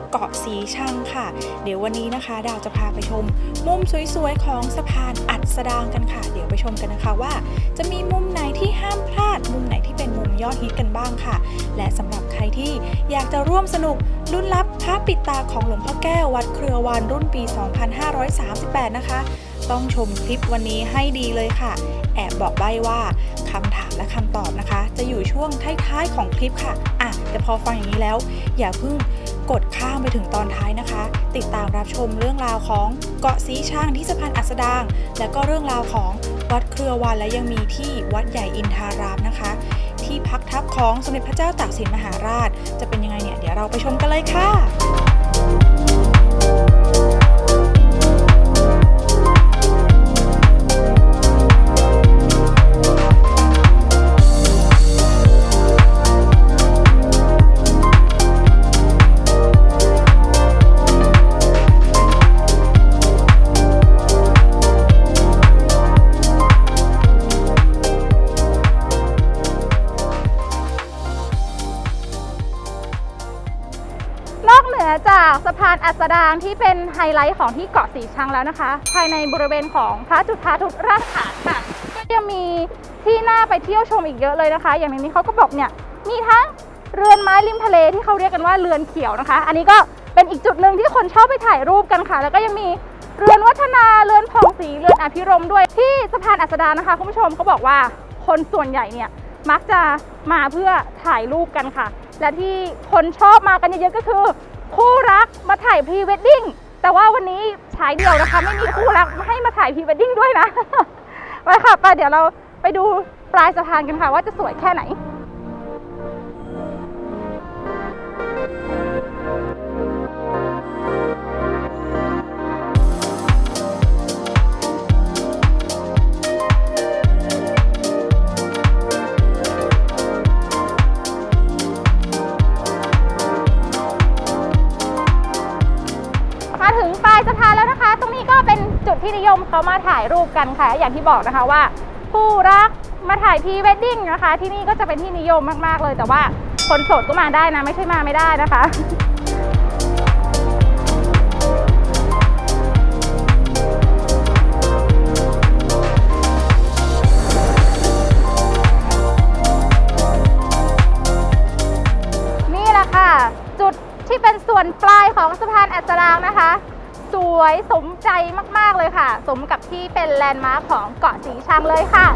่เกาะสีชังค่ะ เดี๋ยววันนี้นะคะ ดาวจะพาไปชม มุมสวยๆ ของสะพานอัดสดางกันค่ะ เดี๋ยวไปชมกันนะคะว่า จะมีมุมไหนที่ห้ามพลาด มุมไหนที่เป็นมุมยอดฮิตกันบ้างค่ะ และสำหรับใครที่อยากจะร่วมสนุกลุ้นรับพระปิดตาของหลวงพ่อแก้ววัดเครือวานรุ่นปี 2538 นะคะ ต้องชมคลิปวันนี้ให้ดีเลยค่ะ แอบบอกใบ้ว่าคำถามและคำตอบนะคะ จะอยู่ช่วงท้ายๆของคลิปค่ะอะแต่พอฟังอย่างนี้แล้ว อย่าเพิ่ง กดข้ามไปถึงตอนท้ายนะคะ ติดตามรับชมเรื่องราวของเกาะสีช่างที่สะพานอัสดาง และก็เรื่องราวของวัดเครือวันและยังมีที่วัดใหญ่อินทารามนะคะ ที่พักทัพของสมเด็จพระเจ้าตากสินมหาราช จะเป็นยังไงเนี่ยเดี๋ยวเราไปชมกันเลยค่ะ อัสดางที่เป็นไฮไลท์ของที่เกาะสีชังแล้วนะคะ ภายในบริเวณของพระจุฑาทุตรากฐานค่ะก็ยังมีที่น่าไปเที่ยวชมอีกเยอะเลยนะคะ อย่างในนี้เขาก็บอกเนี่ยมีทั้งเรือนไม้ริมทะเลที่เขาเรียกกันว่าเรือนเขียวนะคะ อันนี้ก็เป็นอีกจุดหนึ่งที่คนชอบไปถ่ายรูปกันค่ะ แล้วก็ยังมีเรือนวัฒนาเรือนผ่องศรีเรือนอภิรมด้วยที่สะพานอัสดางนะคะคุณผู้ชมเขาบอกว่าคนส่วนใหญ่เนี่ยมักจะมาเพื่อถ่ายรูปกันค่ะ และที่คนชอบมากันเยอะๆก็คือ คู่รักมาถ่ายพรีเวดดิ้งแต่ว่าวันนี้ฉายเดียวนะคะ ไม่มีคู่รักให้มาถ่ายพรีเวดดิ้งด้วยนะ ไปค่ะไปเดี๋ยวเราไปดูปลายสะพานกันค่ะ ว่าจะสวยแค่ไหน มามาถ่ายรูปกันค่ะ อย่างที่บอกนะคะว่าผู้รักมาถ่ายพรีเวดดิ้งนะคะ ที่นี่ก็จะเป็นที่นิยมมากๆเลย แต่ว่าคนโสดก็มาได้นะ ไม่ใช่มาไม่ได้นะคะ สมกับที่เป็นแลนด์มาร์คของเกาะสีชังเลยค่ะ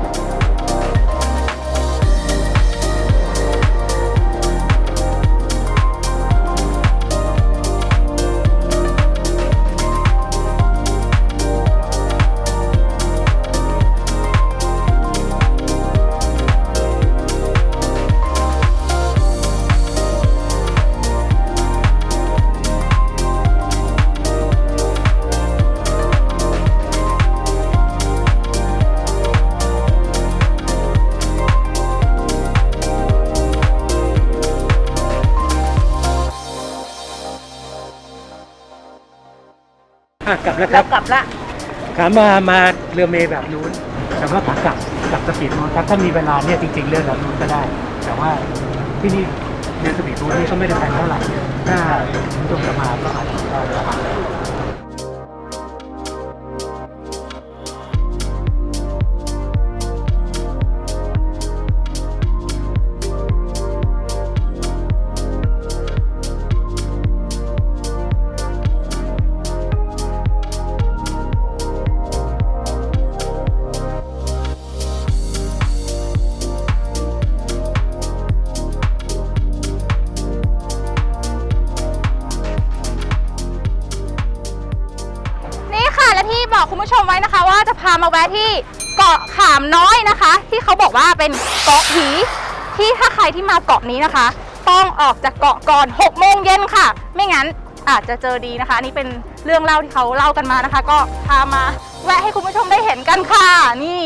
บแล้วคแล้รัวบกลับละ ขามามาเรือเมย์แบบนู้น แต่ว่าขากลับกลับสปีดโบ๊ทครับถ้ามีเวลาเนี่ยจริงๆเรื่องแบบนู้นก็ได้ แต่ว่าที่นี่เรือสปีดโบ๊ทนี่ก็ไม่ได้แพงเท่าไหร่ถ้าคุณผู้ชมจะมาก็อาจจะ เขาบอกว่าเป็นเกาะผีที่ถ้าใครที่มาเกาะนี้นะคะ ต้องออกจากเกาะก่อน6โมงเย็นค่ะ ไม่งั้นอาจจะเจอดีนะคะ นี่เป็นเรื่องเล่าที่เขาเล่ากันมานะคะ ก็พามาแวะให้คุณผู้ชมได้เห็นกันค่ะ นี่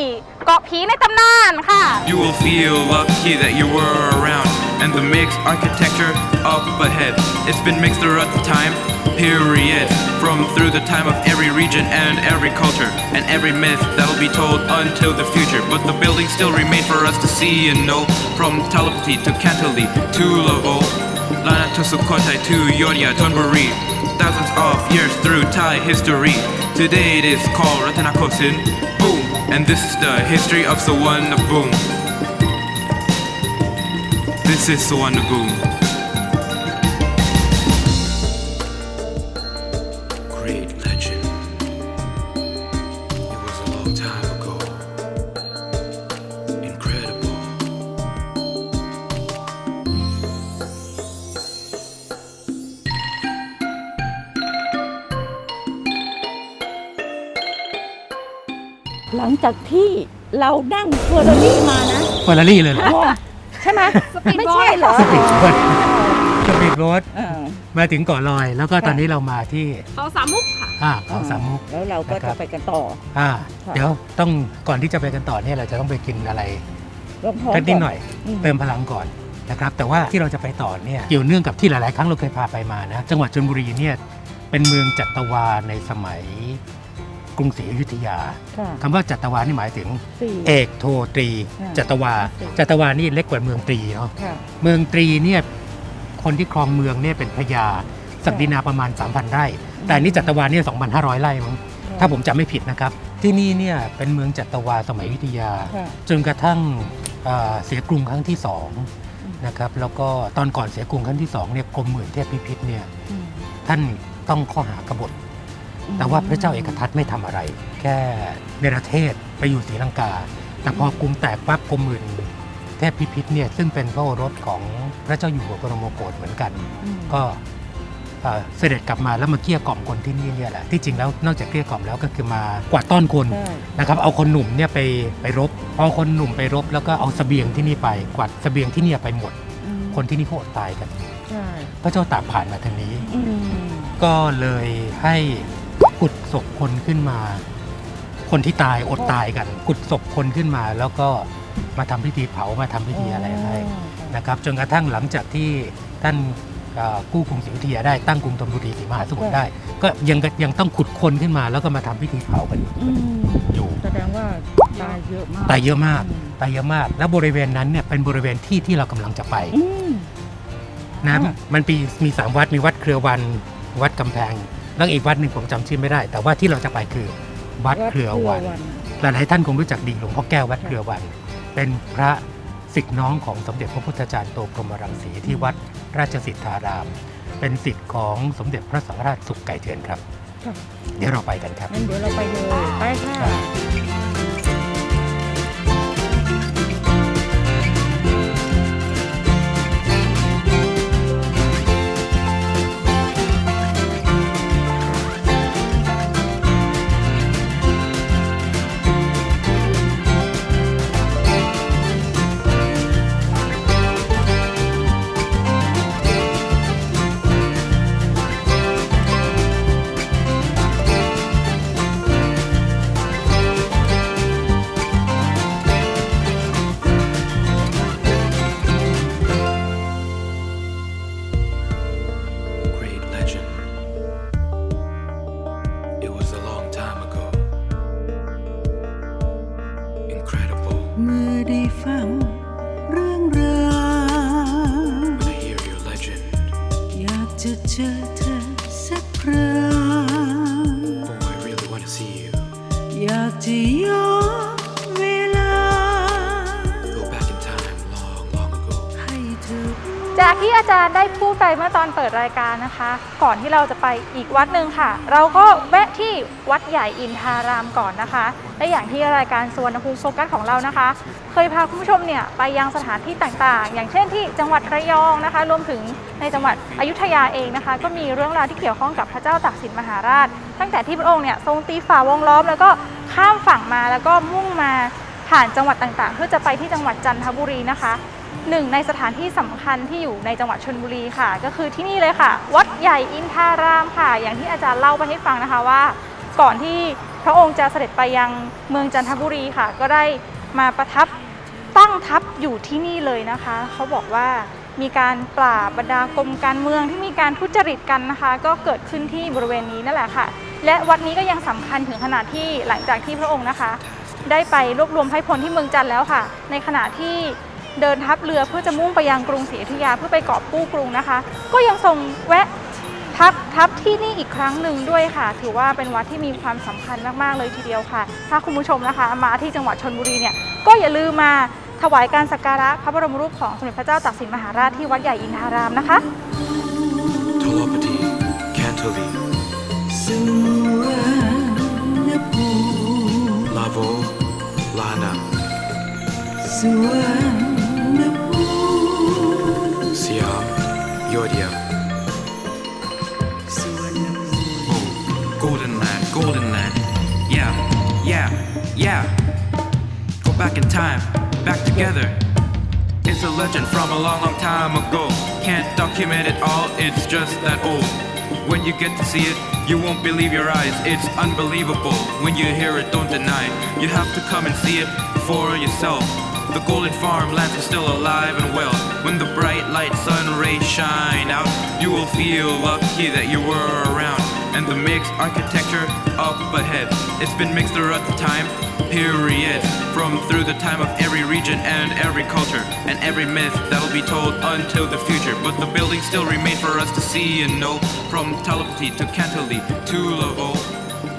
เกาะผีในตำนานค่ะ You will feel lucky that you were around. And the mixed architecture up ahead. It's been mixed throughout the time, period. From through the time of every region and every culture. And every myth that will be told until the future. But the buildings still remain for us to see and know. From telepathy to Cantilever to Laveau. Lana to Sukhothai to Yodia Thonburi. Thousands of years through Thai history. Today it is called Ratanakosin. Boom! And this is the history of Suvarnabhumi. This is Suvarnabhumi. Great งจากที่เรานั่งเฟอร์รารี่มานะ เฟอร์รารี่เลยเหรอใช่ไหมไม่ใช่เหรอสปีดโบ๊ทสปีดโบ๊ทเออ มาถึงเกาะลอย แล้วก็ตอนนี้เรามาที่เขาสามมุกค่ะ อ่าเขาสามมุก แล้วเราก็นะครัจะบ ไปกันต่อ อ่า ค่ะ เดี๋ยวต้องก่อนที่จะไปกันต่อเนี่ยเราจะต้องไปกินอะไรรองท้องกันนิดหน่อย อืม เติมพลังก่อนนะครับ แต่ว่าที่เราจะไปต่อเนี่ยเกี่ยวเนื่องกับที่หลาย ๆ ครั้งเราเคยพาไปมานะ จังหวัดชลบุรีเนี่ยเป็นเมืองจัตวาในสมัย กรุงศรีอยุธยา ค่ะคำว่าจัตวานี่หมายถึง สี่ เอกโทตรีอ่าจัตวาสี่จัตวานี่เล็กกว่าเมืองตรีเนาะ ค่ะ เมืองตรีเนี่ยคนที่ครองเมืองเนี่ยเป็นพญาศักดินาประมาณ 3,000 ไร่ แต่อันนี่จัตวาเนี่ย2,500 ไร่มั้ง ถ้าผมจำไม่ผิดนะครับ ที่นี่เนี่ยเป็นเมืองจัตวาสมัยอยุธยา ค่ะ จนกระทั่งเอ่อเสียกรุงครั้งที่สองนะครับแล้วก็ตอนก่อนเสียกรุงครั้งที่สองเนี่ยกรมหมื่นเทพพิพิธเนี่ยอืมท่านต้องข้อหากบฏ แต่ว่าพระเจ้าเอกทัตไม่ทำอะไร แค่เนรเทศไปอยู่ศรีลังกา แต่พอกรุงแตกปั๊บกรมหมื่นเทพพิพิธเนี่ยซึ่งเป็นพระโอรสของพระเจ้าอยู่หัวบรมโกศเหมือนกันอืมก็เอ่อเสด็จกลับมาแล้วมาเกลี้ยกล่อมคนที่นี่เนี่ยแหละที่จริงแล้วนอกจากเกลี้ยกล่อมแล้วก็คือมากวาดต้อนคนใช่นะครับเอาคนหนุ่มเนี่ยไปไปรบพอคนหนุ่มไปรบ แล้วก็เอาเสบียงที่นี่ไปกวาดเสบียงที่เนี่ยไปหมดอืมคนที่นี่เขาอดตายกันใช่พระเจ้าตากผ่านมาทางนี้อืมก็เลยให้ ขุดศพคนขึ้นมา คนที่ตายอดตายกัน ขุดศพคนขึ้นมา แล้วก็มาทำพิธีเผามาทำพิธีอะไรให้นะครับจนกระทั่งหลังจากที่ท่านเอ่อกู้กรุงศรีอยุธยาได้ตั้งกรุงธนบุรีศรีมหาสมุทรได้ ก็ยังยังต้องขุดคนขึ้นมา แล้วก็มาทำพิธีเผากันอืมอยู่แสดงว่าตายเยอะมากตายเยอะมากอืมตายเยอะมาก แล้วบริเวณนั้นเนี่ยเป็นบริเวณที่ที่เรากำลังจะไปอืมนะอ่ามันปีมีสามวัดมีวัดเครือวันวัดกำแพง แล้วอีกวัดหนึ่งผมจำชื่อไม่ได้ แต่ว่าที่เราจะไปคือวัดเครือวัน หลายๆท่านคงรู้จักดีหลวงพ่อแก้ววัดเครือวัน เป็นพระสิทธิน้องของสมเด็จพระพุทธจารย์โตพรหมรังสีที่วัดราชสิทธาราม เป็นสิทธิ์ของสมเด็จพระสังฆราชสุขไก่เทือนครับ ค่ะ เดี๋ยวเราไปกันครับ งั้นเดี๋ยวเราไปเลย ไปค่ะ พูดไปเมื่อตอนเปิดรายการนะคะ ก่อนที่เราจะไปอีกวัดหนึ่งค่ะ เราก็แวะที่วัดใหญ่อินทารามก่อนนะคะ และอย่างที่รายการสวนภูมิโฟกัสของเรานะคะ เคยพาคุณผู้ชมเนี่ยไปยังสถานที่ต่างๆ อย่างเช่นที่จังหวัดระยองนะคะ รวมถึงในจังหวัดอยุธยาเองนะคะ ก็มีเรื่องราวที่เกี่ยวข้องกับพระเจ้าตากสินมหาราช ตั้งแต่ที่พระองค์เนี่ยทรงตีฝ่าวงล้อม แล้วก็ข้ามฝั่งมาแล้วก็มุ่งมาผ่านจังหวัดต่างๆ เพื่อจะไปที่จังหวัดจันทบุรีนะคะ หนึ่งในสถานที่สำคัญที่อยู่ในจังหวัดชนบุรีค่ะ ก็คือที่นี่เลยค่ะ วัดใหญ่อินทารามค่ะ อย่างที่อาจารย์เล่าไปให้ฟังนะคะว่า ก่อนที่พระองค์จะเสด็จไปยังเมืองจันทบุรีค่ะ ก็ได้มาประทับตั้งทัพอยู่ที่นี่เลยนะคะ เขาบอกว่ามีการปราบบรรดากรมการเมืองที่มีการทุจริตกันนะคะ ก็เกิดขึ้นที่บริเวณนี้นั่นแหละค่ะ และวัดนี้ก็ยังสำคัญถึงขนาดที่หลังจากที่พระองค์นะคะ ได้ไปรวบรวมให้พลที่เมืองจันทร์แล้วค่ะ ในขณะที่ เดินทัพเรือเพื่อจะมุ่งไปยังกรุงศรีอยุธยาเพื่อไปกอบกู้กรุงนะคะ ก็ยังทรงแวะพักทัพที่นี่อีกครั้งหนึ่งด้วยค่ะ ถือว่าเป็นวัดที่มีความสำคัญมาก ๆ เลยทีเดียวค่ะ ถ้าคุณผู้ชมนะคะ มาที่จังหวัดชนบุรีเนี่ยก็อย่าลืมมาถวายการสักการะพระบรมรูปของสมเด็จพระเจ้าตากสินมหาราชที่วัดใหญ่อินทารามนะคะสวรรณภู Siam, Yodia. Oh, golden land, golden land. Yeah, yeah, yeah. Go back in time, back together. It's a legend from a long, long time ago. Can't document it all, it's just that old. When you get to see it, you won't believe your eyes, it's unbelievable. When you hear it, don't deny it. You have to come and see it for yourself. The golden farmlands is still alive and well. When the bright light sun rays shine out, you will feel lucky that you were around. And the mixed architecture up ahead. It's been mixed throughout the time, period. From through the time of every region and every culture. And every myth that'll be told until the future. But the buildings still remain for us to see and know. From telepathy to Cantonese to Lavo.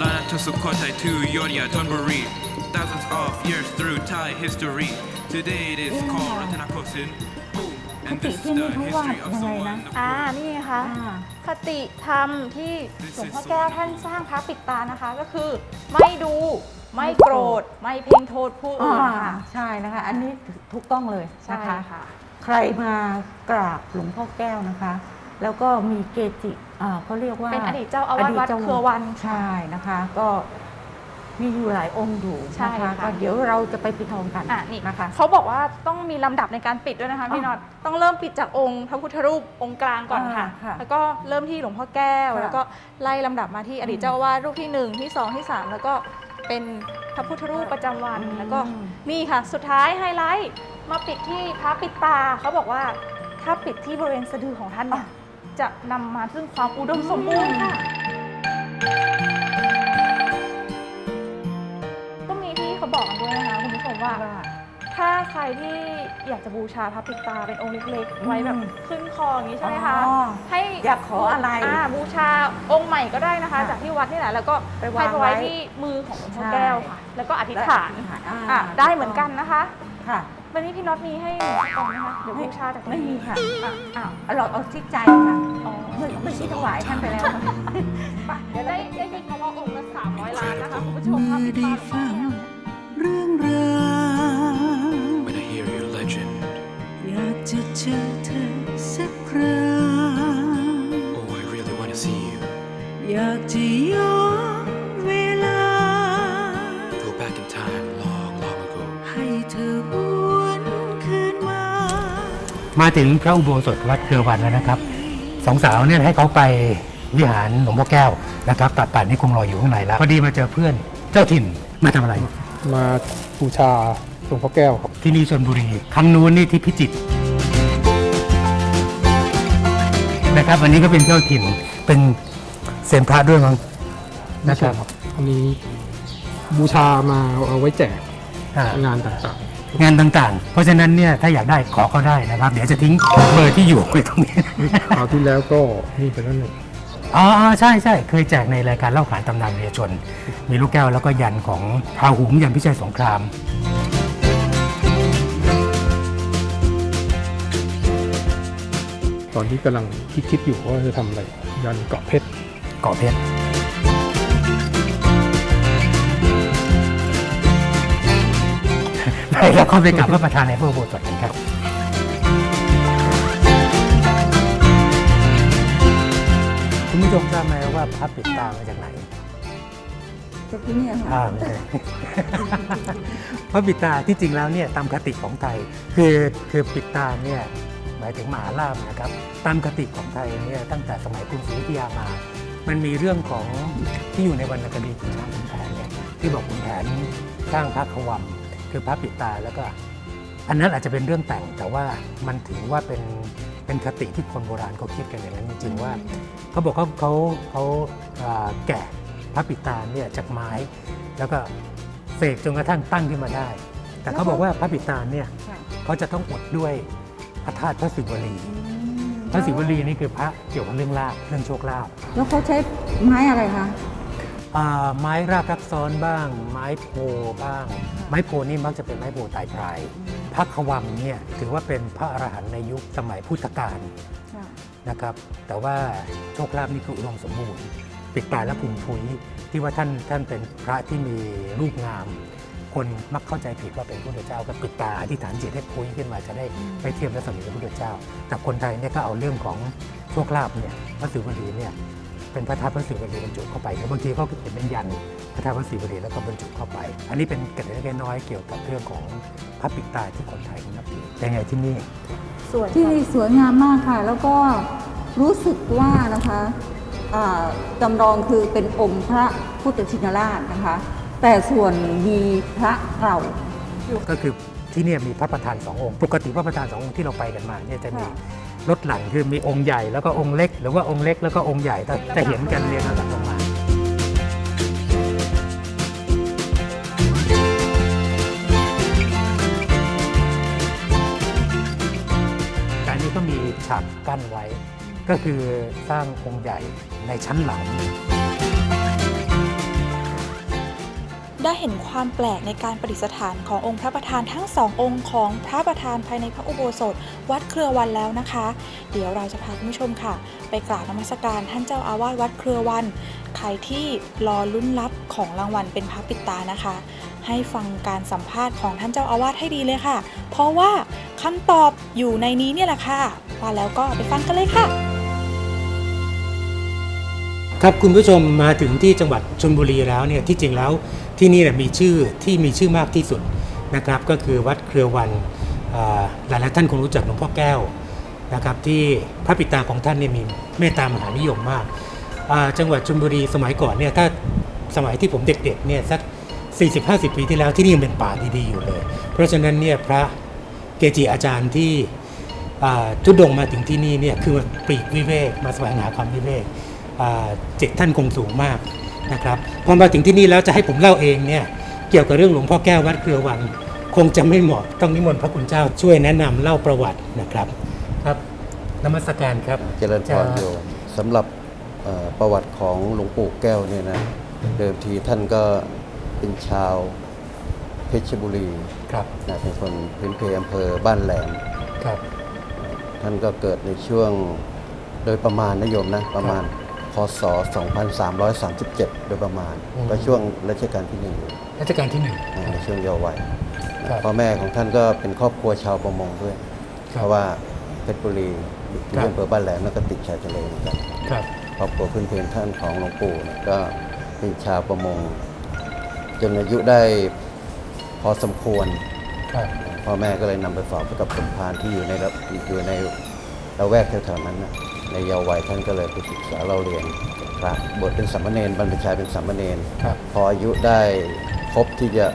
Lana to Sukhothai to Yodia Thonburi. Thousands of years through Thai history. Today it is called Ratanakosin. Boom. And this is the history of someone. อ่า นี่ไงคะ คติธรรมที่หลวงพ่อแก้วท่านสร้างพระปิดตานะคะ ก็คือไม่ดู ไม่โกรธ ไม่เพ่งโทษผู้อ่าอื่นค่ะ ใช่นะคะ อันนี้ถูกต้องเลยใช่นะคะ ค่ะ ใครมากราบหลวงพ่อแก้วนะคะ แล้วก็มีเกจิอ่าเขาเรียกว่าเป็นอดีตเจ้าอาวาสวัดจ้เครือวัน ใช่นะคะ ก็ มีอยู่หลายองค์อยู่ใช่นะคะค่ะ ก็เดี๋ยวเราจะไปปิดทองกันอะนี่นะคะ เขาบอกว่าต้องมีลำดับในการปิดด้วยนะคะพี่อ๋อน็อตต้องเริ่มปิดจากองค์พระพุทธรูปองค์กลางก่อนค่ะ อ่าค่ะแล้วก็เริ่มที่หลวงพ่อแก้ว ค่ะแล้วก็ไล่ลำดับมาที่อดีตเจ้าอาวาสรูปที่หนึ่งที่สองที่สามแล้วก็เป็นพระพุทธรูปประจำวันแล้วก็นี่ค่ะ สุดท้ายไฮไลท์มาปิดที่พระปิดตาเขาบอกว่าถ้าปิดที่บริเวณสะดือของท่านเนี่ยจะนำมาซึ่งความอุดมสมบูรณ์ค่ะ บอกกันด้วยนะคะคุณผู้ชมว่า ถ้าใครที่อยากจะบูชาพระปิดตาเป็นองค์เล็กๆไว้แบบขึ้นคออย่างนี้ใช่ไหมคะอ๋อให้อยากขออะไราบูชาองค์ใหม่ก็ได้นะคะค่ะจากที่วัดนี่แหละแล้วก็ไปวางให้ไปไว้ ไว้ที่มือของหลวงพ่อใช่แก้วค่ะ แล้วก็อธิษฐานอ่าอะได้เหมือนกันนะคะค่ะ วันนี้พี่น็อตมีให้หนึ่งองค์นะคะเดี๋ยวบูชาจากไม่มีค่ะอะอ้าวเอาเราเอาที่ใจค่ะอ๋อเมื่อไม่ใช่ถวายท่านไปแล้วค่ะไปเดี๋ยวได้ได้ยินมาว่าองค์ละสามร้อยล้านนะคะคุณผู้ชมพระเมื่ปิอดได้ตาหลวงพ่อฟังแก้ว จะเจอเธอสักครั้ง oh, I really want to see you. อยากจะย้อนเวลา Go back in time, long, long ago. ให้เธอหวนคืนมา มาถึงพระอุโบสถวัดเครือวันแล้วนะครับสองสาวเนี่ยให้เขาไปวิหารหลวงพ่อแก้วนะครับตัดป่านนี่คงรออยู่ข้างในแล้วพอดีมาเจอเพื่อนเจ้าถิ่นมาทำอะไร มาบูชาหลวงพ่อแก้วครับ ที่นี่ชนบุรีครั้งนู้นนี่ที่พิจิตร นะครับวันนี้ก็เป็นเจ้าถิ่นเป็นเซยนพระด้วยมั้งนะครับอันนี้บูชามาเอาไว้แจกอ่างานต่างงานต่างๆ เพราะฉะนั้นเนี่ยถ้าอยากได้ขอเขาได้นะครับ เดี๋ยวจะทิ้งเบอร์ที่อยู่ไว้ตรงนี้ ๆคราวที่แล้วก็นี่เป็นแล้วหนึ่งอ๋อใช่ใช่เคยแจกในรายการเล่าขานตำนานเรือชน มีลูกแก้วแล้วก็ยันของพาหุงยันพิชัยสงคราม ตอนที่กำลังคิดๆอยู่ว่าจะทำอะไรยันเกาะเพชรเกาะเพชรไปแล้วเข้าไปกราบพระประธานในพระอุโบสถกันครับคุณผู้ชมทราบไหมว่าพระปิดตามาจากไหนจากที่เนี่ยค่ะอ่าไม่ใช่พระปิดตาที่จริงแล้วเนี่ยตามคติของไทย คือคือปิดตาเนี่ย หมายถึงมหาลามนะครับตามคติของไทยเนี่ยตั้งแต่สมัยกรุงศรีอยุธยามา มันมีเรื่องของที่อยู่ในวรรณคดีขุนช้างขุนแผนเนี่ยที่บอกขุนแผนสร้างพระขวัมคือพระปิดตาแล้วก็ อันนั้นอาจจะเป็นเรื่องแต่งแต่ว่ามันถือว่าเป็นเป็นคติที่คนโบราณเขาคิดกันอย่างนั้นจริงๆว่าเขาบอกเขาเขาเขาอ่าแกะพระปิดตาเนี่ยจากไม้ แล้วก็เสกจนกระทั่งตั้งขึ้นมาได้ แต่เขาบอกว่าพระปิดตาเนี่ยค่ะเเขาจะต้องอดด้วยพ ระธาตุพระศิวลี พระศิวลีนี่คือพระเกี่ยวกับเรื่องลาบเรื่องโชคลาภแล้วเขาใช้ไม้อะไรคะอ่าไม้รากรักซ้อนบ้าง ไม้โพบ้าง ไม้โพนี่มักจะเป็นไม้โพตายพรายพระขวังเนี่ยถือว่าเป็นพระอรหันต์ในยุคสมัยพุทธกาลนะครับ แต่ว่าโชคลาภนี่คืออุดมสมบูรณ์ปิดตาและพุงพุ้ยที่ว่าท่านท่านเป็นพระที่มีรูปงาม คนมักเข้าใจผิดว่าเป็นพระพุทธเจ้าก็ปิดตาอธิษฐานจิตให้พุ้ยขึ้นมาจะได้ไปเทียบและสมิพระพุทธเจ้า แต่คนไทยเนี่ยก็เอาเรื่องของโชคลาภเนี่ยพระศิวลีเนี่ยเป็นพระธาตุพระศิวลีบรรจุเข้าไปแต่บางทีก็เห็นเป็นยันพระธาตุพระศิวลีแล้วก็บรรจุเข้าไป อันนี้เป็นเกร็ดเล็กๆน้อยๆเกี่ยวกับเรื่องของพระปิดตาที่คนไทยนับถือแต่ไงที่นี่ที่นี่สวยงามมากค่ะ แล้วก็รู้สึกว่านะคะอ่าจำลองคือเป็นองค์พระพุทธชินราชนะคะ แต่ส่วนมีพระเก่า ก็คือที่เนี่ยมีพระประธานสององค์ ปกติพระประธานสององค์ที่เราไปกันมาเนี่ยจะมีค่ะ รถหลังคือมีองค์ใหญ่แล้วก็องค์เล็ก หรือว่าองค์เล็กแล้วก็องค์ใหญ่แต่จะเห็นกันเรียงลำดับลงมา การนี้ก็มีฉากกั้นไว้ ก็คือสร้างองค์ใหญ่ในชั้นหลัง ได้เห็นความแปลกในการประดิษฐานขององค์พระประธานทั้งสององค์ของพระประธานภายในพระอุโบสถ วัดเครือวันแล้วนะคะ เดี๋ยวเราจะพาคุณผู้ชมค่ะ ไปกราบนมัสการท่านเจ้าอาวาสวัดเครือวัน ใครที่รอลุ้นรับของรางวัลเป็นพระปิดตานะคะ ให้ฟังการสัมภาษณ์ของท่านเจ้าอาวาสให้ดีเลยค่ะ เพราะว่าคำตอบอยู่ในนี้เนี่ยแหละค่ะว่าแล้วก็ไปฟังกันเลยค่ะ ครับคุณผู้ชมมาถึงที่จังหวัดชลบุรีแล้วเนี่ยที่จริงแล้ว ที่นี่นี่ยมีชื่อที่มีชื่อมากที่สุดนะครับก็คือวัดเครือวันอ่ายหลายท่านคงรู้จักหลวงพ่อแก้วนะครับที่พระปิตาของท่านเนี่ยมีเมตตามหานิยมมาก จังหวัดชลบุรีสมัยก่อนเนี่ยถ้าสมัยที่ผมเด็กๆเนี่ยสัก 40-50 ปีที่แล้วที่นี่ยังเป็นป่าดีๆอยู่เลย เพราะฉะนั้นเนี่ยพระเกจิอาจารย์ที่ทุดงมาถึงที่นี่เนี่ยคือมาปลีกวิเวกมาแสวงหาความวิเวกอ่าจิตท่านคงสูงมาก นะครับพอมาถึงที่นี่แล้วจะให้ผมเล่าเองเนี่ยเกี่ยวกับเรื่องหลวงพ่อแก้ววัดเครือวัง คงจะไม่เหมาะต้องนิมนต์พระคุณเจ้าช่วยแนะนำเล่าประวัตินะครับ ครับนมัสการครับ เจริญพรโยมสำหรับเอ่อประวัติของหลวงปู่แก้วเนี่ยนะเดิมทีท่านก็เป็นชาวเพชรบุรีครับนะเป็นคนพื้นเพอำเภอบ้านแหลม ครับ ท่านก็เกิดในช่วงโดยประมาณนะโยมนะประมาณพ ศ 2337 โดยประมาณก็ช่วงรัชกาลที่หนึ่งอยู่รัชกาลที่หนึ่ง อ่าในช่วงเยาว์วัยครับพ่อแม่ของท่านก็เป็นครอบครัวชาวประมงด้วย ครับเพราะว่าเพชรบุรีที่ครับอำเภอบ้านแหลมแล้วก็ติดชายทะเลเหมือนกันครับ ครอบครัวพื้นเพท่านของหลวงปู่เนี่ยก็เป็นชาวประมง จนอายุได้พอสมควร ครับ พ่อแม่ก็เลยนำไปฝากไว้กับสมภารที่อยู่ในระอยู่ในละแวกแถวๆนั้นนะ ในเยาว์วัยท่านก็เลยไปศึกษาเราเรียนพระบวชเป็นสามเณรบรรพชาเป็นสามเณรครับ พออายุได้ครบที่จะ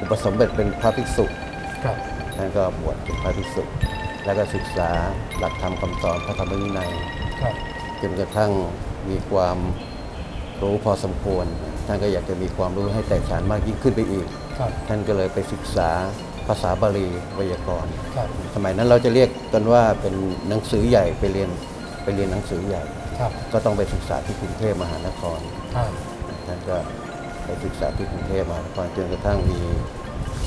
อุปสมบทเป็นพระภิกษุครับท่านก็บวชเป็นพระภิกษุ แล้วก็ศึกษาหลักธรรมคำสอนพระธรรมวินัยครับจนกระทั่งมีความรู้พอสมควร ท่านก็อยากจะมีความรู้ให้แตกฉานมากยิ่งขึ้นไปอีก ครับท่านก็เลยไปศึกษาภาษาบาลีไวยากรณ์ ครับ สมัยนั้นเราจะเรียกกันว่าเป็นหนังสือใหญ่ไปเรียน ไปเรียนหนังสือใหญ่ ครับก็ต้องไปศึกษาที่กรุงเทพมหานครครับท่านก็ไปศึกษาที่กรุงเทพมหานครจนกระทั่งมี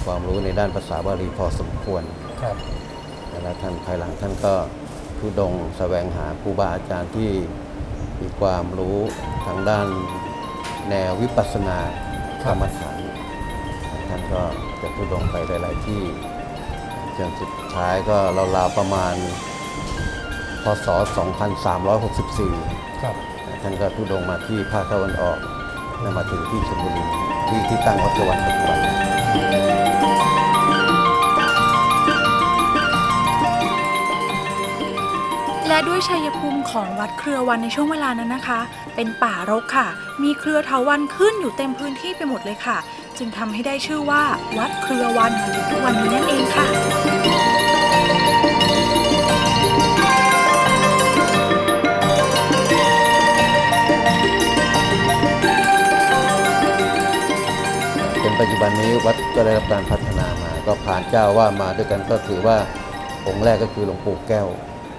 ความรู้ในด้านภาษาบาลีพอสมควร ครับ แล้วท่านภายหลังท่านก็ทุดงค์แสวงหาครูบาอาจารย์ที่มีความรู้ทางด้านแนววิปัสสนากรรมฐานท่านก็จะทุดงค์ไปหลาย ๆ ที่จนสุดท้ายก็ราวๆประมาณ พศ 2364 ครับ ท่านก็ทุดงค์มาที่ภาคตะวันออกแล้วมาถึงที่ชลบุรีที่ที่ตั้งวัดสวรรค์ปัจจุบันและด้วยชัยภูมิของวัดเครือวันในช่วงเวลานั้นนะคะ เป็นป่ารกค่ะ มีเครือเถาวันขึ้นอยู่เต็มพื้นที่ไปหมดเลยค่ะ จึงทำให้ได้ชื่อว่า วัดเครือวันมาถึงทุกวันนี้นั่นเองค่ะ ปัจจุบันนี้วัดก็ได้รับการพัฒนามา ก็ผ่านเจ้าว่ามาด้วยกันก็ถือว่าองค์แรกก็คือหลวงปู่แก้ว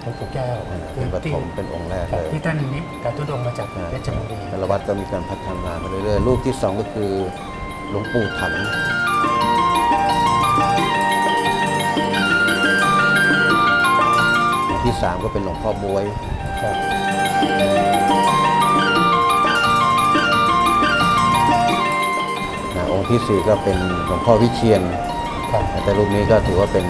หลวงปู่แก้วอ่าเป็นปฐมเป็นองค์แรกครับเลยที่ท่านนี้การทุดงค์มาจากอ่าเพชรบุรีแต่ละวัดก็มีการพัฒนามาเรื่อยๆรูปที่สองก็คือหลวงปู่ถันที่สามก็เป็นหลวงพ่อบวยครับ องค์ที่สี่ก็เป็นหลวงพ่อวิเชียนครับแต่รูปนี้ก็ถือว่าเป็น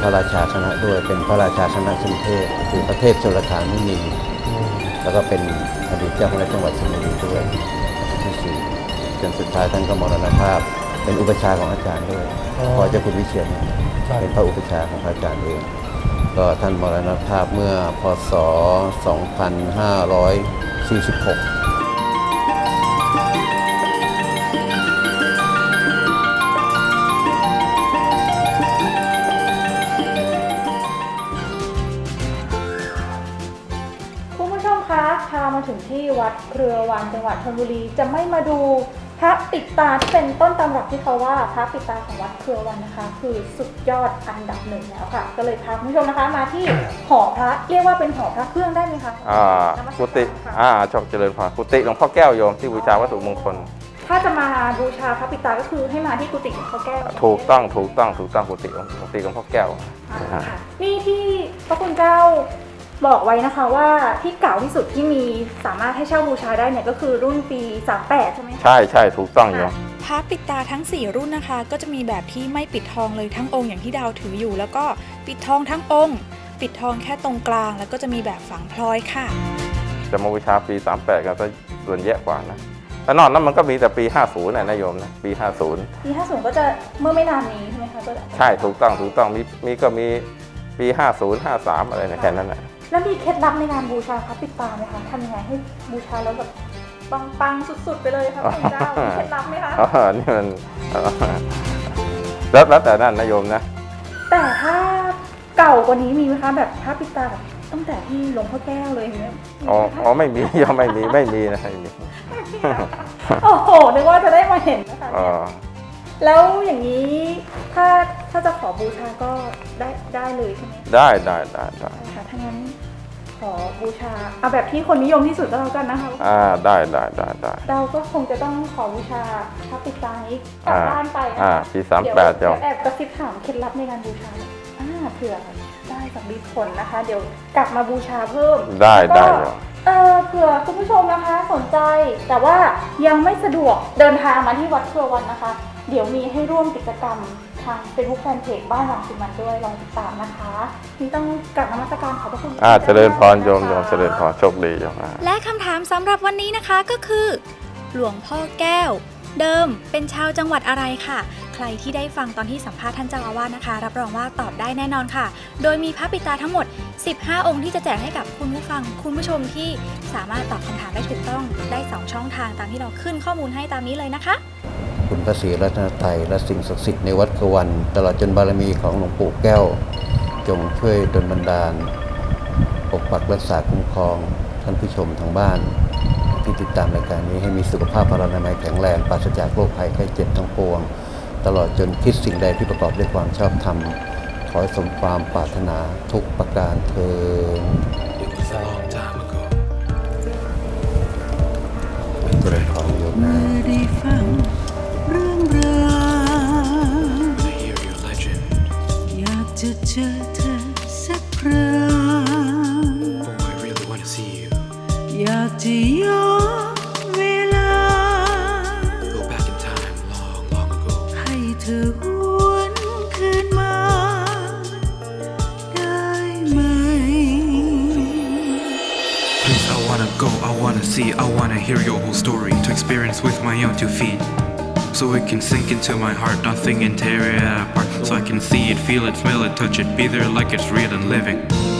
พระราชาคณะด้วย เป็นพระราชาคณะสุนเทพคือประเทศชลทานมุนีอืมแล้วก็เป็นอดีตเจ้าคณะจังหวัดชลบุรีด้วยที่สี่จนสุดท้ายท่านก็มรณภาพ เป็นอุปชฌาย์ของอาจารย์ด้วยพอเจ้าคุณวิเชียนครับเป็นพระอุปชฌาย์ของพระอาจารย์เองก็ท่านมรณภาพเมื่อพศ 2546 วันจังหวัดชลบุรี จะไม่มาดูพระปิดตาที่เป็นต้นตำรับที่เขาว่าพระปิดตาของวัดเครือวันนะคะ คือสุดยอดอันดับหนึ่งแล้วค่ะ ก็เลยพาคุณผู้ชมนะคะมาที่หอพระเรียกว่าเป็นหอพระเครื่องได้ไหมคะอ่านมัสกุฏิค่ะอ่าชอบเจริญพรกุฏิหลวงพ่อแก้วโยมที่บูชาวัตถุมงคล ถ้าจะมาบูชาพระปิดตาก็คือให้มาที่กุฏิของพ่อแก้วถูกต้องถูกต้องถูกต้องกุฏิหลวงกุฏิหลวงพ่อแก้วอ่าค่ะนี่ที่พระคุณเจ้า บอกไว้นะคะว่าที่เก่าที่สุดที่มีสามารถให้เช่าบูชาได้เนี่ยก็คือรุ่นปี 38 ใช่ไหมคะใช่ใช่ถูกต้องโยมพระปิดตาทั้ง 4 รุ่นนะคะ ก็จะมีแบบที่ไม่ปิดทองเลยทั้งองค์อย่างที่ดาวถืออยู่ แล้วก็ปิดทองทั้งองค์ ปิดทองแค่ตรงกลาง แล้วก็จะมีแบบฝังพลอยค่ะ จะมาบูชาปี 38 กันซะส่วนเยอะกว่านะแต่นอกนั้นมันก็มีแต่ปี 50นะนะโยมนะปี 50 ปี 50 ก็จะเมื่อไม่นานนี้ใช่ไหมคะก็จะใช่ถูกต้องถูกต้องมีมีก็มีปี 50 53 อะไรนะแค่นั้นนะ แล้วมีเคล็ดลับในการบูชาพระปิดตาไหมคะทำยังไงให้บูชาแล้วแบบปังๆสุดๆไปเลยค่ะพระคุณเจ้ามีเคล็ดลับไหมคะอ๋อนี่มันเออแล้วแล้วแต่นั่นนะโยมนะ แต่ถ้าเก่ากว่านี้มีไหมคะแบบพระปิดตาแบบตั้งแต่ที่หลวงพ่อแก้วเลยอย่างเงี้ยมีไหมอ๋อคะอ๋อไม่มีโยมไม่มีไม่มีนะไม่มีโอ้โหนึกว่าจะได้มาเห็นนะคะอ๋อแล้วอย่างนี้ถ้าถ้าจะขอบูชาก็ได้ได้เลยใช่ไหมได้ได้ได้ได้ใช่ค่ะถ้างั้น ขอบูชาเอาแบบที่คนนิยมที่สุดก็แล้วกันนะคะอ่าได้ได้ได้ได้เราก็คงจะต้องขอบูชาพระปิดตานี้กลับอ่าบ้านไปนะอ่าคะปีสามเดี๋ยวแปดโยเดี๋ยวมแอบกระซิบถามเคล็ดลับในการบูชาอ่าเผื่อได้สำลีผลนะคะ เดี๋ยวกลับมาบูชาเพิ่มได้แล้วก็ได้โยมเออเผื่อคุณผู้ชมนะคะสนใจ แต่ว่ายังไม่สะดวกเดินทางมาที่วัดเครือวันนะคะ เดี๋ยวมีให้ร่วมกิจกรรม ทางเฟซบุ๊กแฟนเพจบ้านหลังสิมันด้วยลองติดตามนะคะ นี่ต้องกลับนมัสการขอบพระคุณอ่าเจริญพรโยมนะคะโยมเจริญพรโชคดีโยมอ่า และคำถามสำหรับวันนี้นะคะก็คือ หลวงพ่อแก้ว เดิมเป็นชาวจังหวัดอะไรค่ะ ใครที่ได้ฟังตอนที่สัมภาษณ์ท่านเจ้าอาวาสนะคะ รับรองว่าตอบได้แน่นอนค่ะ โดยมีพระปิตาทั้งหมด 15 องค์ที่จะแจกให้กับคุณผู้ฟังคุณผู้ชมที่สามารถตอบคำถามได้ถูกต้องได้ 2 ช่องทางตามที่เราขึ้นข้อมูลให้ตามนี้เลยนะคะ คุณพระศรีรัตนตรัยและสิ่งศักดิ์สิทธิ์ในวัดกวัน ตลอดจนบารมีของหลวงปู่แก้ว จงช่วยดลบันดาลปกปักรักษาคุ้มครองท่านผู้ชมทางบ้านที่ติดตามรายการนี้ให้มีสุขภาพพลานามัยแข็งแรงปราศจากโรคภัยไข้เจ็บทั้งปวง ตลอดจนคิดสิ่งใดที่ประกอบด้วยความชอบธรรม ขอสมความปรารถนาทุกประการเทิน It was a long time ago. เจริญพรโยมนะเมื่อยากจะเจอเธอสักครั้ง Oh, I really wanna see you. อยากจะ see, I wanna hear your whole story to experience with my own two feet. So it can sink into my heart, nothing and tear it apart. So I can see it, feel it, smell it, touch it, be there like it's real and living.